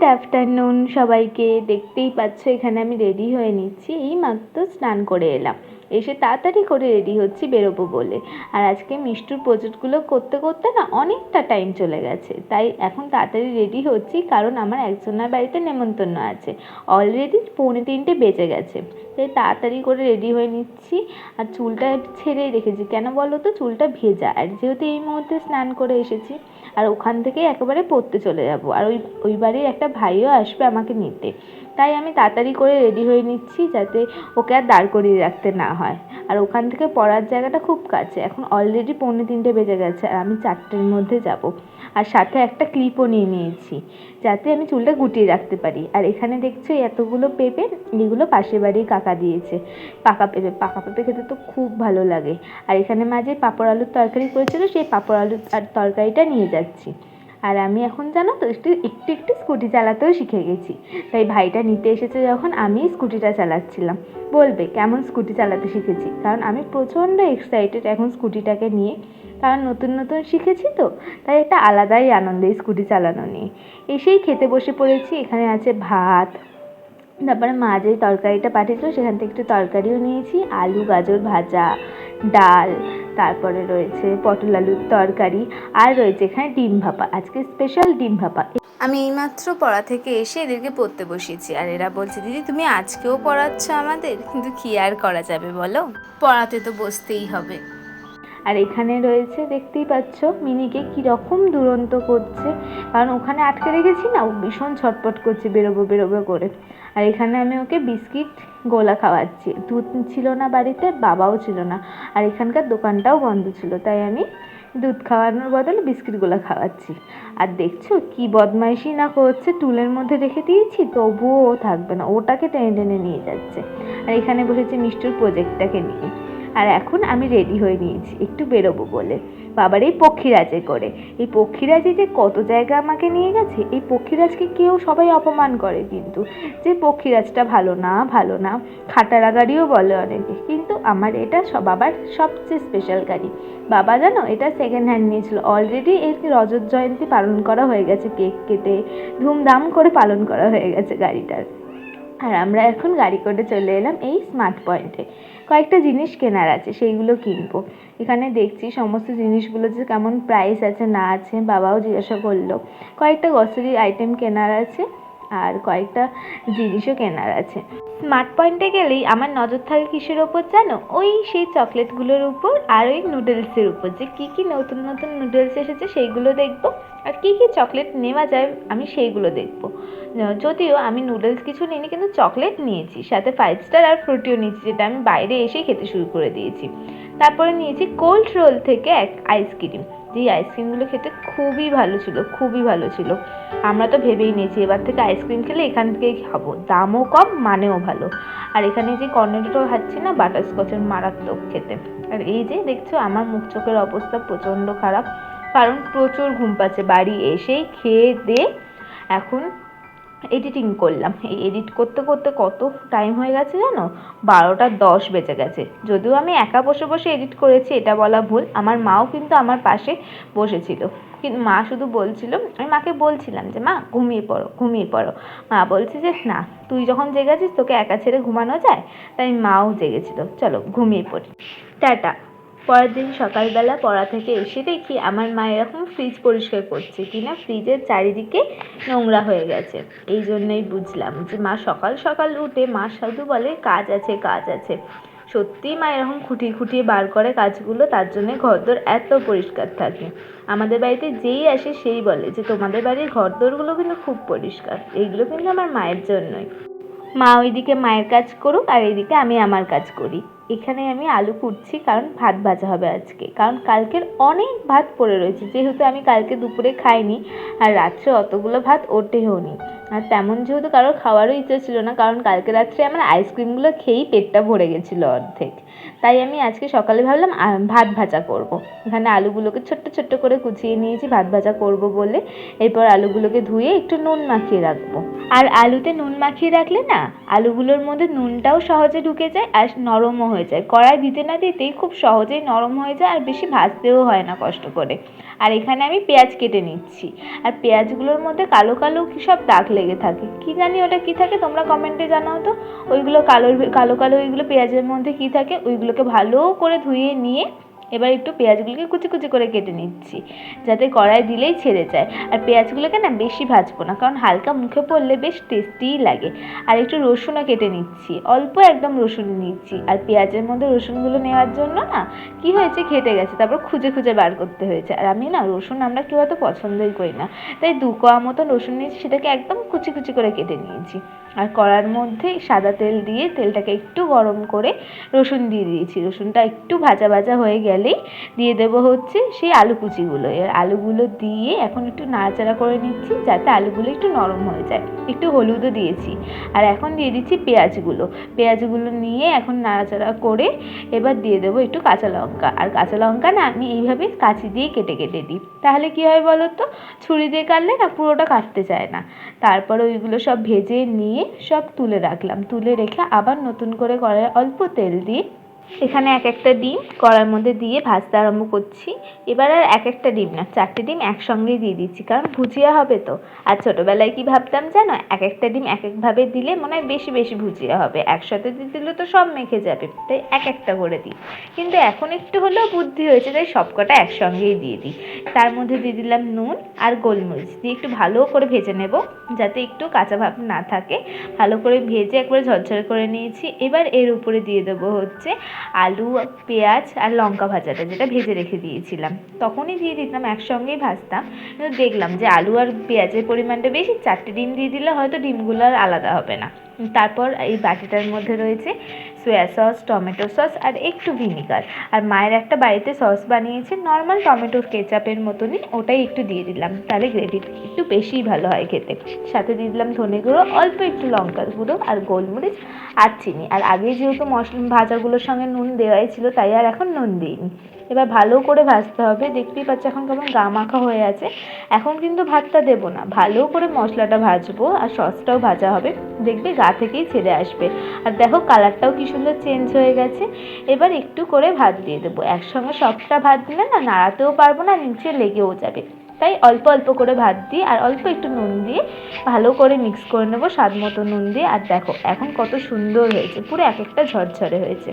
Good afternoon সবাইকে। দেখতেই পাচ্ছ, এখানে আমি রেডি হয়ে নিচ্ছি। এই মাত্র স্নান করে এলাম। এসে তাড়াতাড়ি করে রেডি হচ্ছি বেরোবো বলে। আর আজকে মিষ্টুর প্রজেক্টগুলো করতে করতে না অনেকটা টাইম চলে গেছে। তাই এখন তাড়াতাড়ি রেডি হচ্ছি, কারণ আমার একজনের বাড়িতে নেমন্তন্ন আছে। অলরেডি পৌনে তিনটে বেজে গেছে। তাই তাড়াতাড়ি করে রেডি হয়ে নিচ্ছি। আর চুলটা ছেড়েই রেখেছি। কেন বলো তো? চুলটা ভেজা। আর যেহেতু এই মুহূর্তে স্নান করে এসেছি, আর ওখান থেকে একেবারে পড়তে চলে যাব। আর ওই ওই বাড়ির একটা ভাইও আসবে আমাকে নিতে। তাই আমি তাড়াতাড়ি করে রেডি হয়ে নিচ্ছি যাতে ওকে আর দাঁড় করিয়ে রাখতে না হয়। আর ওখান থেকে পড়ার জায়গাটা খুব কাছে। এখন অলরেডি পৌনে তিনটে বেজে গেছে। আর আমি চারটের মধ্যে যাব। আর সাথে একটা ক্লিপও নিয়ে নিয়েছি। যাতে আমি চুলটা গুটিয়ে রাখতে পারি। আর এখানে দেখছ এতগুলো পেঁপে, এগুলো পাশের বাড়ির কাকা দিয়েছে। পাকা পেঁপে পাকা পেঁপে খেতে তো খুব ভালো লাগে। আর এখানে মাঝে পাঁপড় আলুর তরকারি করেছিল, সেই পাঁপড় আলুর আর তরকারিটা নিয়ে যাচ্ছি। আর আমি এখন জানো তো, একটু একটু একটু স্কুটি চালাতেও শিখে গেছি। তাই ভাইটা নিতে এসেছে যখন আমি স্কুটিটা চালাচ্ছিলাম। বলবে, কেমন স্কুটি চালাতে শিখেছি? কারণ আমি প্রচণ্ড এক্সাইটেড এখন স্কুটিটাকে নিয়ে। কারণ নতুন নতুন শিখেছি তো, তাই একটা আলাদাই আনন্দ স্কুটি চালানো নিয়ে। এসেই খেতে বসে পড়েছি, এখানে আছে ভাত, তারপরে মা যে তরকারিটা পাঠিয়েছিল সেখান থেকে একটু তরকারিও নিয়েছি, আলু, গাজর ভাজা, ডাল, তারপরে রয়েছে পটল আলুর তরকারি, আর রয়েছে এখানে ডিম ভাপা, আজকে স্পেশাল ডিম ভাপা। আমি এইমাত্র পড়া থেকে এসে এদেরকে পড়তে বসিয়েছি আর এরা বলছে, দিদি, তুমি আজকেও পড়াচ্ছ আমাদের, কিন্তু কি আর করা যাবে বলো? পড়াতে তো বসতেই হবে। আর এখানে রয়েছে, দেখতেই পাচ্ছ, মিনিকে কীরকম দুরন্ত করছে। কারণ ওখানে আটকে রেখেছি না, ও ভীষণ ছটপট করছে, বেরোবো বেরোবো করে। আর এখানে আমি ওকে বিস্কিট, গোলা খাওয়াচ্ছি। দুধ ছিল না বাড়িতে, বাবাও ছিল না। আর এখানকার দোকানটাও বন্ধ ছিল, তাই আমি দুধ খাওয়ানোর বদলে বিস্কিটগুলো খাওয়াচ্ছি। আর দেখছ কি বদমাইশি না করছে, টুলের মধ্যে রেখে দিয়েছি, তবুও থাকবে না। ওটাকে টেনে টেনে নিয়ে যাচ্ছে। আর এখানে বসেছি মিষ্টুর প্রজেক্টটাকে নিয়ে। আর এখন আমি রেডি হয়ে নিয়েছি, একটু বেরোবো বলে। বাবার এই পক্ষীরাজে করে। এই পক্ষীরাজে যে কত জায়গা আমাকে নিয়ে গেছে, এই পক্ষীরাজকে কেউ সবাই অপমান করে কিন্তু। যে পক্ষীরাজটা ভালো না ভালো না, খাটারা গাড়িও বলে অনেকে। কিন্তু আমার এটা সব বাবার সবচেয়ে স্পেশাল গাড়ি। বাবা জানো, এটা সেকেন্ড হ্যান্ড নিয়েছিল। অলরেডি এর রজত জয়ন্তী পালন করা হয়ে গেছে, কেক কেটে ধুমধাম করে পালন করা হয়ে গেছে গাড়িটার। আর আমরা এখন গাড়ি করে চলে এলাম এই স্মার্ট পয়েন্টে কয়েকটা জিনিস কেনার আছে, সেইগুলো কিনবো। এখানে দেখছি সমস্ত জিনিসগুলো যে কেমন প্রাইস আছে, না আছে, বাবাও জিজ্ঞাসা করল। কয়েকটা গ্রসারি আইটেম কেনার আছে। আর কয়েকটা জিনিসও কেনার আছে। স্মার্ট পয়েন্টে গেলেই আমার নজর থাকে কিসের ওপর জানো? ওই সেই চকলেটগুলোর উপর আর ওই নুডলসের উপর। যে কী কী নতুন নতুন নুডলস এসেছে সেইগুলো দেখব আর কী কী চকলেট নেওয়া যায় আমি সেইগুলো দেখব। যদিও আমি নুডলস কিছু নিইনি, কিন্তু চকলেট নিয়েছি। সাথে ফাইভ স্টার আর ফ্রুটিও নিয়েছি, যেটা আমি বাইরে এসেই খেতে শুরু করে দিয়েছি। তারপরে নিয়েছি কোল্ড রোল থেকে এক আইসক্রিম যেই আইসক্রিমগুলো খেতে খুবই ভালো ছিল, খুবই ভালো ছিল। আমরা তো ভেবেই নিয়েছি, এবার থেকে আইসক্রিম খেলে এখান থেকেই খাব। দামও কম, মানেও ভালো। আর এখানে যে কর্নেটোটা খাচ্ছি না বাটারস্কচের মারাত্মক খেতে। আর এই যে দেখছ, আমার মুখ চোখের অবস্থা প্রচণ্ড খারাপ। কারণ প্রচুর ঘুম পাচ্ছে, বাড়ি এসেই খেয়ে দিয়ে এখন এডিটিং করলাম। এই এডিট করতে করতে কত টাইম হয়ে গেছে জানো? বারোটা দশ বেজে গেছে। যদিও আমি একা বসে বসে এডিট করেছি, এটা বলা ভুল। আমার মাও কিন্তু আমার পাশে বসেছিল। কিন্তু মা শুধু বলছিল, আমি মাকে বলছিলাম যে, মা, ঘুমিয়ে পড়ো ঘুমিয়ে পড়ো। মা বলছে যে, না, তুই যখন জেগেছিস তোকে একা ছেড়ে ঘুমানো যায়? তাই মাও জেগেছিল। চলো, ঘুমিয়ে পড়ি। টাটা। পরের দিন সকালবেলা পড়া থেকে এসে দেখি আমার মা এরকম ফ্রিজ পরিষ্কার করছে কিনা ফ্রিজের চারিদিকে নোংরা হয়ে গেছে। এই জন্যই বুঝলাম যে মা সকাল সকাল উঠে মা শুধু বলে, কাজ আছে কাজ আছে। সত্যিই মা এরকম খুঁটিয়ে খুঁটিয়ে বার করে কাজগুলো, তার জন্যে ঘরদোর এত পরিষ্কার থাকে। আমাদের বাড়িতে যেই আসে সেই বলে যে, তোমাদের বাড়ির ঘরদোরগুলো কিন্তু খুব পরিষ্কার। এইগুলো কিন্তু আমার মায়ের জন্যই। মা ওইদিকে মায়ের কাজ করুক আর এইদিকে আমি আমার কাজ করি। এখানে আমি আলু কুটছি, কারণ ভাত ভাজা হবে আজকে। কারণ কালকের অনেক ভাত পড়ে রয়েছে, যেহেতু আমি কালকে দুপুরে খাইনি, আর রাত্রে অতগুলো ভাত ওঠেও নি আর তেমন যেহেতু কারোর খাওয়ারও ইচ্ছে ছিল না, কারণ কালকে রাত্রে আমার আইসক্রিমগুলো খেয়েই পেটটা ভরে গেছিল অর্ধেক। তাই আমি আজকে সকালে ভাবলাম ভাত ভাজা করব। এখানে আলুগুলোকে ছোট্ট ছোট্ট করে কুচিয়ে নিয়েছি, ভাত ভাজা করব বলে। এরপর আলুগুলোকে ধুয়ে একটু নুন মাখিয়ে রাখব। আর আলুতে নুন মাখিয়ে রাখলে না, আলুগুলোর মধ্যে নুনটাও সহজে ঢুকে যায় আর নরমও হয়ে যায়। কড়াই দিতে না দিতেই খুব সহজেই নরম হয়ে যায় আর বেশি ভাজতেও হয় না কষ্ট করে। আর এখানে আমি পেঁয়াজ কেটে নিচ্ছি। আর পেঁয়াজগুলোর মধ্যে কালো কালো কী সব দাগ লেগে থাকে। কি জানি ওটা কি থাকে, তোমরা কমেন্টে জানাও তো। ওইগুলো কালো কালো কালো, ওইগুলো পেঁয়াজের মধ্যে কি থাকে, ওইগুলোকে ভালো করে ধুয়ে নিয়ে এবার একটু পেঁয়াজগুলোকে কুচি কুচি করে কেটে নিচ্ছি, যাতে কড়াই দিলেই ছেড়ে যায়। আর পেঁয়াজগুলোকে না বেশি ভাজবো না, কারণ হালকা মুখে পড়লে বেশ টেস্টিই লাগে। আর একটু রসুনও কেটে নিচ্ছি, অল্প একদম রসুন নিচ্ছি আর পেঁয়াজের মধ্যে রসুনগুলো নেওয়ার জন্য না কি হয়েছে খেটে গেছে, তারপর খুঁজে খুঁজে বার করতে হয়েছে। আর আমি না রসুন আমরা কেউ অত পছন্দই করি না, তাই দু কোয়া মতো রসুন নিয়েছি, সেটাকে একদম কুচি কুচি করে কেটে নিয়েছি। আর কড়ার মধ্যে সাদা তেল দিয়ে তেলটাকে একটু গরম করে রসুন দিয়ে দিয়েছি। রসুনটা একটু ভাজা ভাজা হয়ে গেলেই দিয়ে দেবো হচ্ছে সেই আলু কুচিগুলো এর আলুগুলো দিয়ে এখন একটু নাড়াচাড়া করে নিচ্ছি যাতে আলুগুলো একটু নরম হয়ে যায়। একটু হলুদও দিয়েছি। আর এখন দিয়ে দিচ্ছি পেঁয়াজগুলো। পেঁয়াজগুলো নিয়ে এখন নাড়াচাড়া করে এবার দিয়ে দেবো একটু কাঁচা লঙ্কা। আর কাঁচা লঙ্কা না আমি এইভাবে কাঁচি দিয়ে কেটে কেটে দিই। তাহলে কী হয় বলো তো? ছুরি দিয়ে কাটলে না পুরোটা কাটতে চায় না। তারপর ওইগুলো সব ভেজে নিয়ে সব তুলে রাখলাম। তুলে রেখে আবার নতুন করে কড়াইয়ে অল্প তেল দিয়ে এখানে এক একটা ডিম কড়ার মধ্যে দিয়ে ভাজতে আরম্ভ করছি। এবার আর এক একটা ডিম না, চারটে ডিম একসঙ্গেই দিয়ে দিচ্ছি, কারণ ভুজিয়া হবে তো। আর ছোটোবেলায় কি ভাবতাম জানো, এক একটা ডিম এক একভাবে দিলে মনে হয় বেশি বেশি ভুজিয়া হবে। একসাথে দিয়ে দিলে তো সব মেখে যাবে, তাই এক একটা করে দিই। কিন্তু এখন একটু হলেও বুদ্ধি হয়েছে, তাই সব কটা একসঙ্গেই দিয়ে দিই। তার মধ্যে দিয়ে দিলাম নুন আর গোলমরিচ। দিয়ে একটু ভালো করে ভেজে নেব, যাতে একটু কাঁচা ভাব না থাকে। ভালো করে ভেজে একবারে ঝরঝরে করে নিয়েছি। এবার এর উপরে দিয়ে দেবো হচ্ছে আলু, পেঁয়াজ আর লঙ্কা ভাজাটা যেটা ভেজে রেখে দিয়েছিলাম। তখনই দিয়ে দিতাম, একসঙ্গেই ভাজতাম। কিন্তু দেখলাম যে আলু আর পেঁয়াজের পরিমাণটা বেশি, চারটে ডিম দিয়ে দিলে হয়তো ডিমগুলো আর আলাদা হবে না। তারপর এই বাটিটার মধ্যে রয়েছে সয়া সস টমেটো সস আর একটু ভিনিগার আর মায়ের একটা বাড়িতে সস বানিয়েছে নর্মাল টমেটোর কেচাপের মতনই ওটাই একটু দিয়ে দিলাম। তাহলে গ্রেভিটা একটু বেশিই ভালো হয় খেতে। সাথে দিয়ে দিলাম ধনে গুঁড়ো, অল্প একটু লঙ্কার গুঁড়ো আর গোলমরিচ আর চিনি। আর আগে যেহেতু মশলা ভাজাগুলোর সঙ্গে নুন দেওয়াই ছিল, তাই আর এখন নুন দিইনি। এবার ভালো করে ভাজতে হবে। দেখতেই পাচ্ছ এখন কেমন গা মাখা হয়ে আছে। এখন কিন্তু ভাতটা দেবো না। ভালো করে মশলাটা ভাজবো আর সসটাও ভাজা হবে। দেখবে গা থেকেই ছেড়ে আসবে। আর দেখো কালারটাও কি সুন্দর চেঞ্জ হয়ে গেছে। এবার একটু করে ভাত দিয়ে দেবো। একসঙ্গে সবটা ভাত দিলে না নাড়াতেও পারব না, নিচে লেগেও যাবে। তাই অল্প অল্প করে ভাত দিয়ে আর অল্প একটু নুন দিয়ে ভালো করে মিক্স করে নেব, স্বাদ মতো নুন দিয়ে। আর দেখো, এখন কত সুন্দর হয়েছে। পুরো এক একটা ঝরঝরে হয়েছে।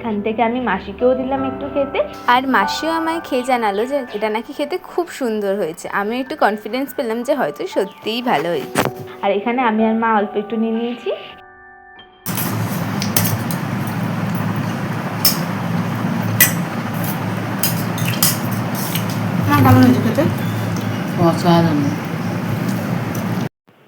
এখান থেকে আমি মাসিকেও দিলাম একটু খেতে। আর মাসিও আমায় খেয়ে জানালো যে এটা নাকি খেতে খুব সুন্দর হয়েছে। আমি একটু কনফিডেন্স পেলাম যে হয়তো সত্যিই ভালো হয়েছে। আর এখানে আমি আর মা অল্প একটু নিয়ে নিয়েছি। কেমন হয়েছে খেতে? অসাধারণ।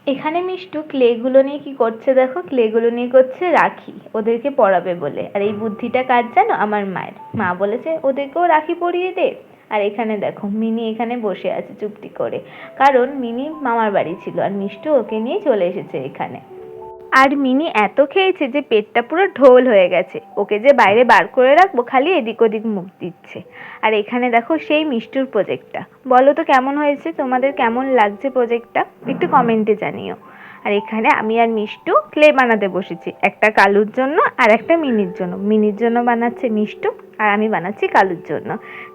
এখানে মিষ্টু ক্লেগুলো নিয়ে কি করছে দেখো? ক্লেগুলো নিয়ে করছে রাখি, ওদেরকে পড়াবে বলে। আর এই বুদ্ধিটা কার জানো? আমার মায়ের। মা বলেছে, ওদেরকেও রাখি পরিয়ে দে। আর এখানে দেখো, মিনি এখানে বসে আছে চুপটি করে। কারণ মিনি মামার বাড়ি ছিল, আর মিষ্টু ওকে নিয়ে চলে এসেছে এখানে। আর মিনি এত খেয়েছে যে পেটটা পুরো ঢোল হয়ে গেছে। ওকে যে বাইরে বার করে রাখব, খালি এদিক ওদিক মুখ দিচ্ছে। আর এখানে দেখো সেই মিষ্টুর প্রজেক্টটা বলো তো কেমন হয়েছে? তোমাদের কেমন লাগছে প্রজেক্টটা একটু কমেন্টে জানিও। আর এখানে আমি আর মিষ্টু ক্লে বানাতে বসেছি। একটা কালুর জন্য আর একটা মিনির জন্য। মিনির জন্য বানাচ্ছে মিষ্টু আর আমি বানাচ্ছি কালুর জন্য।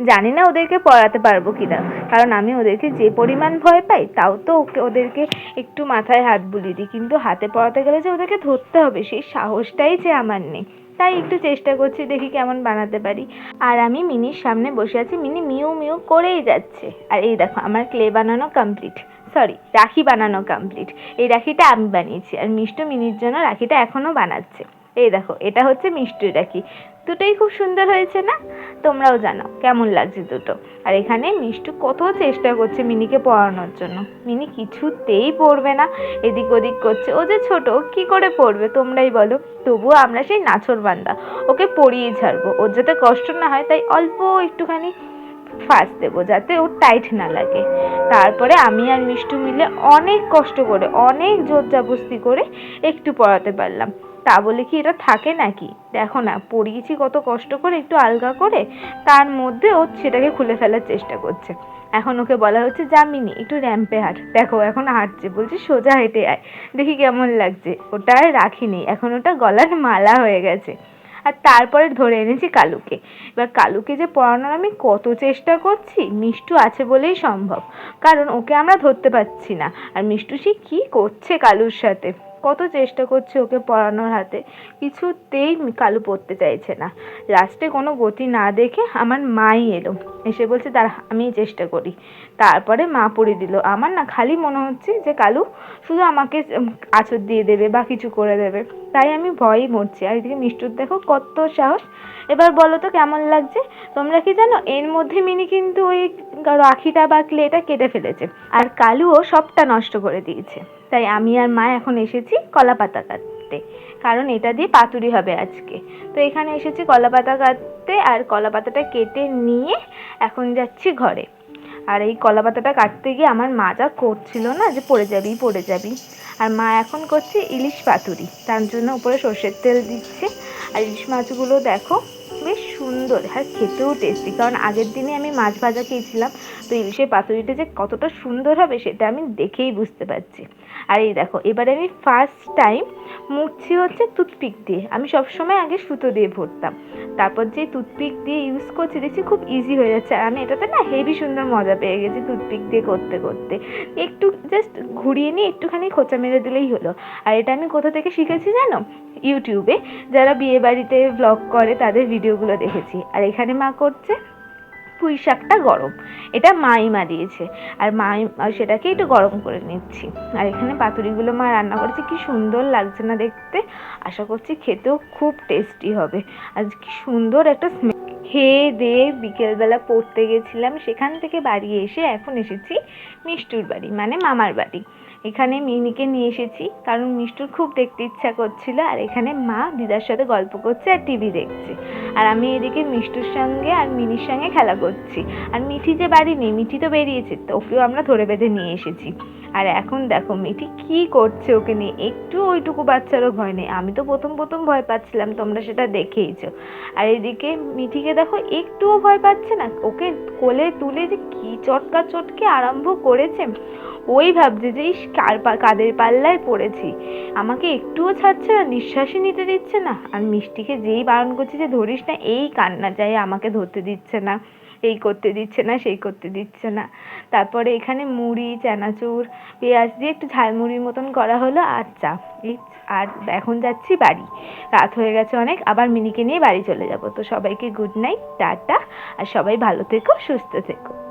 জানি না ওদেরকে পড়াতে পারব কিনা, কারণ আমি ওদেরকে যে পরিমাণ ভয় পাই তাও তো ওকে ওদেরকে একটু মাথায় হাত বুলিয়ে দিই। কিন্তু হাতে পড়াতে গেলে যে ওদেরকে ধরতে হবে, সেই সাহসটাই যে আমার নেই। তাই একটু চেষ্টা করছি দেখি কেমন বানাতে পারি। আর আমি মিনির সামনে বসে আছি। মিনি মিউ মিউ করেই যাচ্ছে। আর এই দেখো, আমার ক্লে বানানো কমপ্লিট সরি রাখি বানানো কমপ্লিট এই রাখিটা আমি বানিয়েছি। আর মিষ্টু মিনির জন্য রাখিটা এখনও বানাচ্ছে। এই দেখো, এটা হচ্ছে মিষ্টির রাখি। দুটোই খুব সুন্দর হয়েছে না? তোমরাও জানাও কেমন লাগছে দুটো। আর এখানে মিষ্টু কত চেষ্টা করছে মিনিকে পড়ানোর জন্য। মিনি কিছুতেই পড়বে না, এদিক ওদিক করছে। ও যে ছোট কি করে পড়বে তোমরাই বলো। তবুও আমরা সেই নাছর বান্দা, ওকে পড়িয়ে ছাড়বো। ওর যাতে কষ্ট না হয়, তাই অল্প একটুখানি ফাঁস দেবো যাতে ওর টাইট না লাগে। তারপরে আমি আর মিষ্টু মিলে অনেক কষ্ট করে, অনেক জোর জাবস্তি করে একটু পড়াতে পারলাম। তা বলে কি এটা থাকে নাকি? দেখো না, পড়িয়েছি কত কষ্ট করে একটু আলগা করে, তার মধ্যে ও সেটাকে খুলে ফেলার চেষ্টা করছে। এখন ওকে বলা হচ্ছে, জামিনি, একটু র্যাম্পে হাঁট। দেখো এখন হাঁটছে, বলছি, সোজা হেঁটে আয়। দেখি কেমন লাগছে। ওটা আর রাখিনি, এখন ওটা গলার মালা হয়ে গেছে। আর তারপরে ধরে এনেছি কালুকে। এবার কালুকে যে পড়ানোর আমি কত চেষ্টা করছি, মিষ্টু আছে বলেই সম্ভব। কারণ ওকে আমরা ধরতে পারছি না। আর মিষ্টু সে কী করছে কালুর সাথে? কত চেষ্টা করছে ওকে পড়ানোর হাতে। কিছুতেই কালু পড়তে চাইছে না। লাস্টে কোনো গতি না দেখে আমার মাই এলো। এসে বলছে তার আমি চেষ্টা করি। তারপরে মা পড়িয়ে দিল। আমার না খালি মনে হচ্ছে যে কালু শুধু আমাকে আঁচড় দিয়ে দেবে বা কিছু করে দেবে। তাই আমি ভয়ই মরছি। আর এদিকে মিষ্টুর দেখো কত সাহস। এবার বলো তো কেমন লাগছে? তোমরা কি জানো, এর মধ্যে মিনি কিন্তু ওই রাখিটা বা ক্লেটা কেটে ফেলেছে। আর কালুও সবটা নষ্ট করে দিয়েছে। তাই আমি আর মা এখন এসেছি কলা পাতা কাটতে। কারণ এটা দিয়ে পাতুরি হবে আজকে। তো এখানে এসেছি কলা পাতা কাটতে আর কলা পাতাটা কেটে নিয়ে এখন যাচ্ছি ঘরে। আর এই কলা পাতাটা কাটতে গিয়ে আমার মা যা করছিল না যে পড়ে যাবি পড়ে যাবি। আর মা এখন করছে ইলিশ পাতুরি। তার জন্য উপরে সর্ষের তেল দিচ্ছে। আর ইলিশ মাছগুলো দেখো সুন্দর। আর খেতেও টেস্টি কারণ আগের দিনে আমি মাছ ভাজা খেয়েছিলাম, তো ইলিশের পাতুরিটা যে কতটা সুন্দর হবে সেটা আমি দেখেই বুঝতে পারছি। আর এই দেখো, এবারে আমি ফার্স্ট টাইম মুড়ছি হচ্ছে টুথপিক দিয়ে। আমি সবসময় আগে সুতো দিয়ে ভরতাম। তারপর যে টুথপিক দিয়ে ইউজ করছি, দেখছি খুব ইজি হয়ে যাচ্ছে। আর আমি এটাতে না হেভি সুন্দর মজা পেয়ে গেছি টুথপিক দিয়ে করতে করতে। একটু জাস্ট ঘুরিয়ে নিয়ে একটুখানি খোঁচা মেরে দিলেই হলো। আর এটা আমি কোথা থেকে শিখেছি জানো? ইউটিউবে যারা বিয়ে বাড়িতে ব্লগ করে, তাদের ভিডিওগুলো দেখেছি। আর এখানে মা করছে পুঁই শাকটা গরম। এটা মাই মা দিয়েছে। আর মাই সেটাকে একটু গরম করে নিচ্ছি। আর এখানে পাতুরিগুলো মা রান্না করেছে। কি সুন্দর লাগছে না দেখতে। আশা করছি খেতেও খুব টেস্টি হবে। আর কি সুন্দর একটা স্মেল খেয়ে দিয়ে বিকেলবেলা পড়তে গেছিলাম। সেখান থেকে বাড়ি এসে এখন এসেছি মিষ্টুর বাড়ি মানে মামার বাড়ি। এখানে মিনিকে নিয়ে এসেছি, কারণ মিষ্টুর খুব দেখতে ইচ্ছা করছিল, আর এখানে মা দিদার সাথে গল্প করছে আর টিভি দেখছে। আর আমি এদিকে মিষ্টুর সঙ্গে আর মিনির সঙ্গে খেলা করছি। আর মিঠি যে বাড়ি নেই, মিঠি তো বেরিয়েছে তো ওকেও আমরা ধরে বেঁধে নিয়ে এসেছি। আর এখন দেখো মিঠি কি করছে ওকে নিয়ে একটু ওইটুকু বাচ্চারও ভয় নেই। আমি তো প্রথম প্রথম ভয় পাচ্ছিলাম, তোমরা সেটা দেখেইছো। আর এদিকে মিঠিকে দেখো, একটুও ভয় পাচ্ছে না, ওকে কোলে তুলে যে কি চটকা চটকে আরম্ভ করেছে। ওই ভাবছে যে, ইস, কার কাদের পাল্লায় পড়েছি? আমাকে একটুও ছাড়ছে না, নিঃশ্বাসই নিতে দিচ্ছে না। আর মিষ্টিকে যেই বারণ করছি যে, ধরিস না, এই কান্না চাই আমাকে ধরতে দিচ্ছে না, এই করতে দিচ্ছে না, সেই করতে দিচ্ছে না। তারপরে এখানে মুড়ি, চানাচুর, পেঁয়াজ দিয়ে একটু ঝালমুড়ির মতন করা হলো আর চা। আর এখন যাচ্ছি বাড়ি। রাত হয়ে গেছে অনেক, আবার মিনিকে নিয়ে বাড়ি চলে যাব। তো সবাইকে গুড নাইট, টাটা, আর সবাই ভালো থেকো, সুস্থ থেকো।